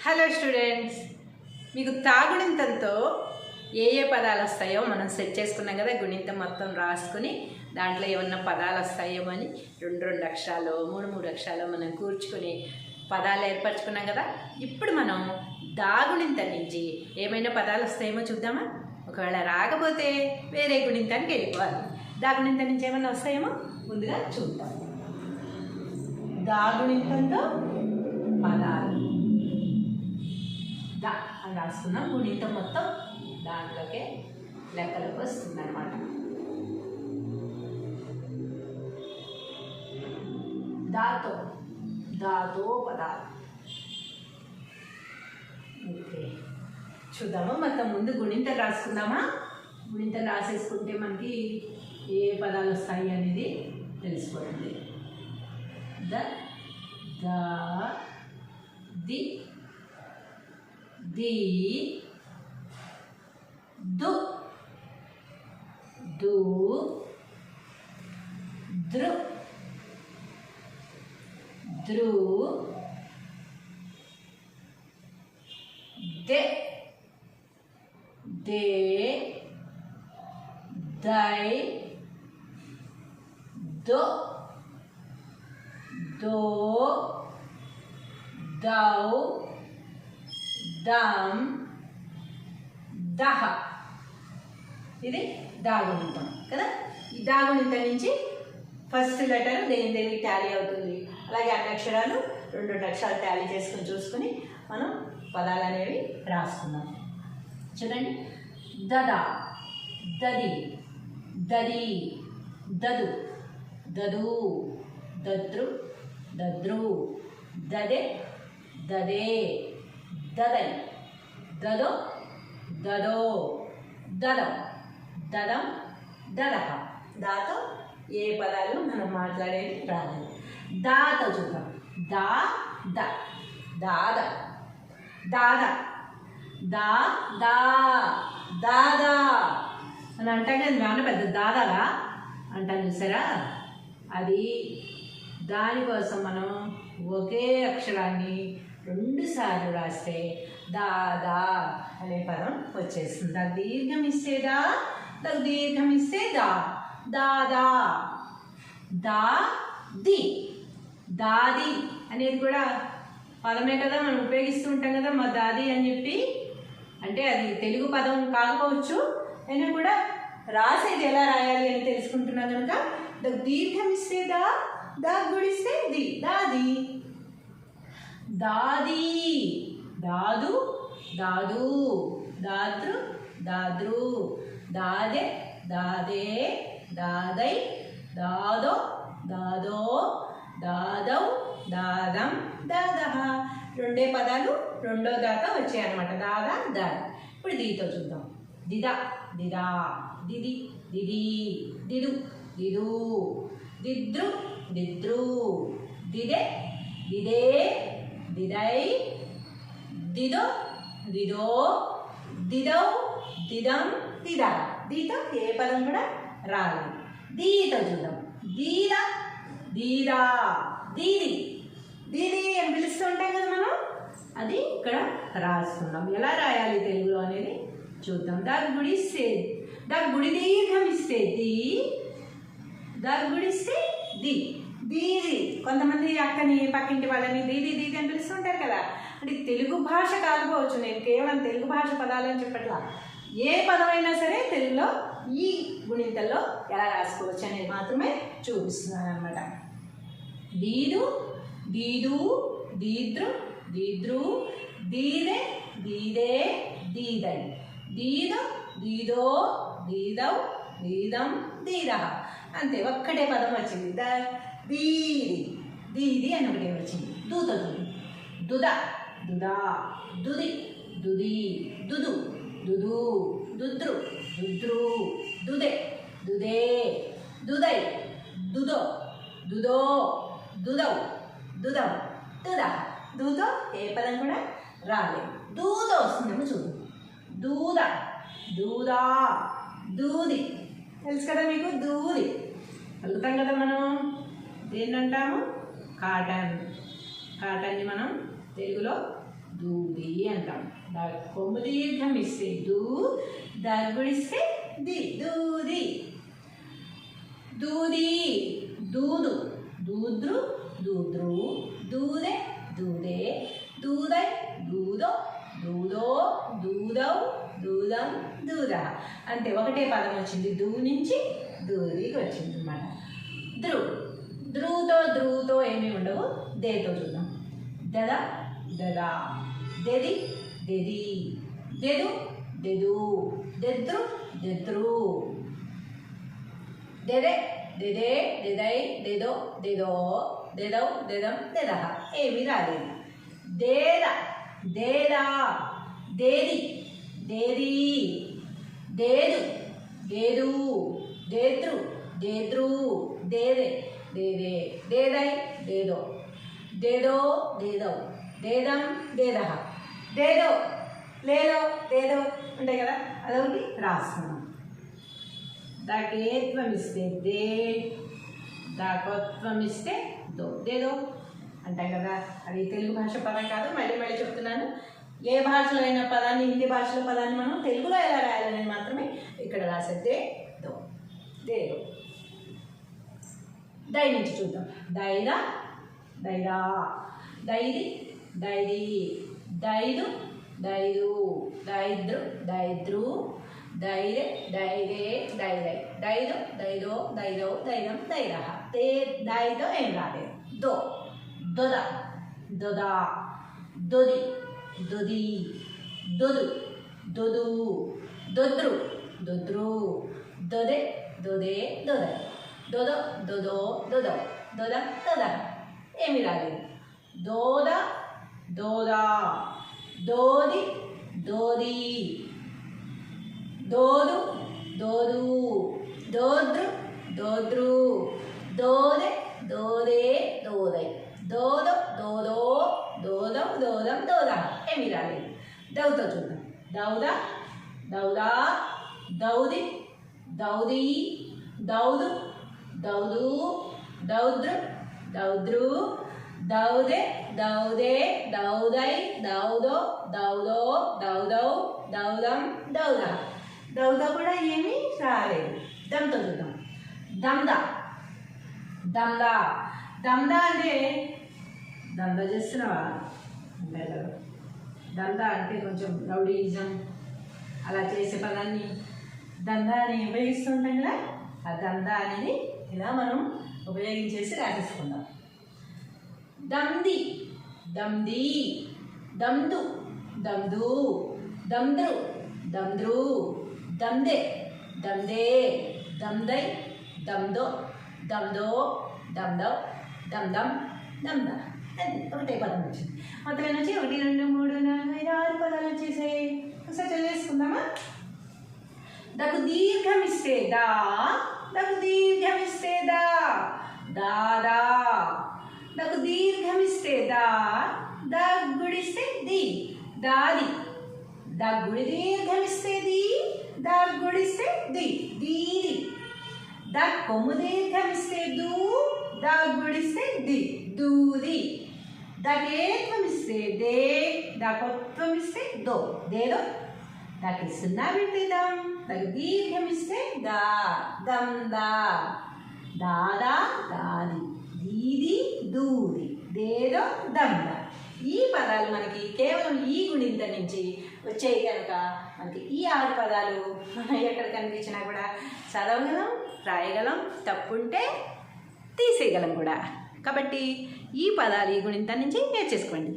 Hello students మీకు తాగుణింతంతో ఏ ఏ పదాలు వస్తాయో మనం సెట్ చేసుకున్నాం కదా గుణింతం మొత్తం రాసుకుని దాంట్లో ఏమన్నా పదాలు వస్తాయేమో అని రెండు రెండు అక్షరాలు మూడు మూడు అక్షరాలు మనం కూర్చుకొని పదాలు ఏర్పరచుకున్నాం కదా ఇప్పుడు మనం దాగుణింత నుంచి ఏమైనా పదాలు వస్తాయేమో చూద్దామా? ఒకవేళ రాకపోతే వేరే గుణింతానికి వెళ్ళిపోవాలి. దాగుణింత నుంచి ఏమైనా వస్తాయేమో? ముందుగా చూద్దాం. దాగుణింతంతో పదాలు. దా అని రాసుకున్నాం గుణిత మొత్తం దాంట్లోకే లెక్కలకు వస్తుంది అనమాట దాతో దాతో పదాలు. ఓకే. చూద్దామా మొత్తం ముందు గుణింత రాసుకుందామా? గుణింత రాసేసుకుంటే మనకి ఏ పదాలు వస్తాయి అనేది తెలిసిపోతుంది ద ద ది ది దు దు దృ దృ దే దే దై దో దో దం దహ. ఇది దాగుణితం కదా? ఈ దాగుణితం నుంచి ఫస్ట్ లెటర్ దేని దేనికి ట్యాలీ అవుతుంది? అలాగే అన్ని అక్షరాలు రెండు రెండు అక్షరాలు ట్యాలీ చేసుకుని చూసుకుని మనం పదాలు అనేవి రాసుకున్నాం చూడండి. దద దది దది దదు. దదు దద్రు దద్రు దదే దదే. దదై. దదో? దదో. దదం. దదం దదహ. దాతో ఏ పదాలు మనం మాట్లాడేది రాదు దాత చూద్దాం దా ద. దాద. దాద. దా దా. దాదా. అని అంటాం కదా నాన్న పెద్ద దాదాలా? అంటాను చూసారా? అది దానికోసం మనం ఒకే అక్షరాన్ని రెండుసార్లు రాస్తే దాదా అనే పదం వచ్చేస్తుంది. దానికి దీర్ఘం ఇస్తే దా దానికి దీర్ఘం ఇస్తే దా. దాదా దా ది. దాది అనేది కూడా పదమే కదా మనం ఉపయోగిస్తూ ఉంటాం కదా మా దాది అని చెప్పి. అంటే అది తెలుగు పదం కాకపోవచ్చు అయినా కూడా రాసేది ఎలా రాయాలి అని తెలుసుకుంటున్నాం కనుక దానికి దీర్ఘం ఇస్తే దా దా గుడిస్తే ది దాది దాది. దాదు దాదు దాతృ దాద్రు. దాదే దాదే దాదై దాదో దాదో దాదౌ దాదం దాదహ. రెండే పదాలు రెండో దాకా వచ్చాయన్నమాట దాదా దాద. ఇప్పుడు దీతో చూద్దాం. దిదా దిదా దిది దిది దిదు దిదు. దిద్రు దిద్రు. దిదే దిదే దిదై దిదో దిదో దిదౌ దిదం దిదా దీతో ఏ పదం కూడా రాలేదు దీతో చూద్దాం. దీద దీదా దీది దీది అని పిలుస్తూ ఉంటాం కదా మనం? అది ఇక్కడ రాస్తున్నాం. ఎలా రాయాలి తెలుగులో అనేది? చూద్దాం. దాని గుడిస్తే దాని గుడి దీర్ఘం ఇస్తే ది దాని గుడిస్తే ది. దీది. కొంతమంది అక్కని పక్కింటి వాళ్ళని దీది దీది అని పిలుస్తుంటారు కదా. అంటే తెలుగు భాష కాకపోవచ్చు నేను కేవలం తెలుగు భాష పదాలని చెప్పట్లా. ఏ పదమైనా సరే తెలుగులో ఈ గుణింతల్లో ఎలా రాసుకోవచ్చు అనేది మాత్రమే చూపిస్తున్నాను అనమాట దీదు దీదు దీద్రు దీద్రు దీదే దీదే దీదై దీదు దీదో దీదౌ దీదం దీద అంతే ఒక్కటే పదం వచ్చింది. దా దీది దీది అని ఒకటే వచ్చింది దూత దుది దుద దుదా దుది దుది దుదు దుదు దుద్రు దుద్రు దుదే దుదే దుదై దుదో దుదో దుదౌ దుదౌ దుద దూదో ఏ పదం కూడా రాలేదు దూద వస్తుందేమో చూడు దూద దూదా దూది తెలుసు కదా మీకు దూది కలుగుతాం కదా మనం దేన్ని అంటాము కాటన్. కాటన్ని మనం తెలుగులో దూది అంటాం. కొమ్ము దీర్ఘం ఇస్తే దూ దగ్గుడిస్తే ది. దూది. దూది. దూదు. దూద్రు దూద్రు. దూదే దూదే. దూదై దూదో దూదో దూదౌ దూదం దూద. అంతే ఒకటే పదం వచ్చింది. దూ నుంచి దూదికి వచ్చింది అన్నమాట ధ్రువ్ ధ్రువుతో ధ్రువుతో ఏమీ ఉండవు దేతో చూద్దాం దద దద. దెది? దెది. దెదు? దెదు. దెద్రు? దెద్రు. దెదే? దెదే? దెదై? దెదో? దెదో? దెదౌ? దెదం? దెదహ ఏమీ రాలేదు. దేద. దేదా. దేది. దేది. దేదు. దేదు. దేద్రు. దేద్రు. దేదే. దేదే. దేదై? దేదో. దేదో దేదౌ. దేదం దేదహ దేదో లేదో దేదో ఉంటాయి కదా? అదొకటి రాస్తున్నాం దకేత్వం ఇస్తే దే దకత్వం ఇస్తే దో. దేదో అంటాం కదా? అది తెలుగు భాష పదం కాదు మళ్ళీ మళ్ళీ చెప్తున్నాను. ఏ భాషలో అయిన పదాన్ని హిందీ భాషలో పదాన్ని మనం తెలుగులో ఎలా రాయాలనేది మాత్రమే ఇక్కడ రాసేదే దో. దేదో. దై నుంచి చూద్దాం. దైదా డైరా దైది డైరీ డైరు డైరు డైద్రు డైద్రు దైరే దైరే దైరై. దైదు దైదో దైదో దైదం దైరహ తే దైదో ఏం రాలేదు. దో. దొద. దొదా. దొది. దొది. దొదు. దొదు. దొద్రు. దొద్రు. దొదే దొదే దొద. దొదో దొదో దొద. దొద దొద. ఏమి రాలేదు దోద దోదా దోది దోది దోదు దోదు దోద్రు దోద్రు దోదే దోదే దోదై దోదో దోదో దోదం దోదం దోద ఏమి రాలేదు దౌతో చూద్దాం దౌద దౌదా దౌది దౌది దౌదు దౌదు దౌద్రు దౌద్రు దౌదే దౌదే దౌదై దౌదో దౌదో దౌదౌ దౌదం దౌద దౌద కూడా ఏమీ రాలేదు దమ్తో చూద్దాం దంద దమ్దా దమ్దా అంటే దంద చేస్తున్నావా దంద దందా అంటే కొంచెం రౌడీయిజం అలా చేసే పదాన్ని దందా అని ఉపయోగిస్తుంటాం కదా ఆ దందా అనేది ఇలా మనం ఉపయోగించేసి రాసేసుకుందాం. దంది దంది దందు దందు దంద్రు దంద్రు దందే దందే దందై దందో దందో దమ్దౌ దందం దంద. ఒకటే పదం వచ్చింది. మొత్తం నుంచి ఒకటి రెండు మూడు నాలుగు ఐదు ఆరు పదాలు వచ్చేసాయి. ఒకసారి చదివేసుకుందామా? దకు దీర్ఘం ఇస్తే దా దకు దీర్ఘ దాదా నాకు దీర్ఘం ఇస్తే దా దగ్గుడిస్తే ది దాది. దగ్గుడి దీర్ఘం ఇస్తే ది దగ్గుడిస్తే ది దీది. ద కొమ్ము దీర్ఘం ఇస్తే దూ దగ్గుడిస్తే ది దూది. దగేత్వం ఇస్తే దే దకొత్వం ఇస్తే దో. దేదో? దాకి సున్నా పెట్టేద్దాం దాకి దీర్ఘం ఇస్తే దా దం దా దాదా దాది దీది దూది దేదో దమ్ ఈ పదాలు మనకి కేవలం ఈ గుణింత నుంచి వచ్చాయి కనుక మనకి ఈ ఆరు పదాలు మనం ఎక్కడ కనిపించినా కూడా చదవగలం రాయగలం తప్పుంటే తీసేయగలం కూడా. కాబట్టి ఈ పదాలు ఈ గుణింత నుంచి నేర్చేసుకోండి.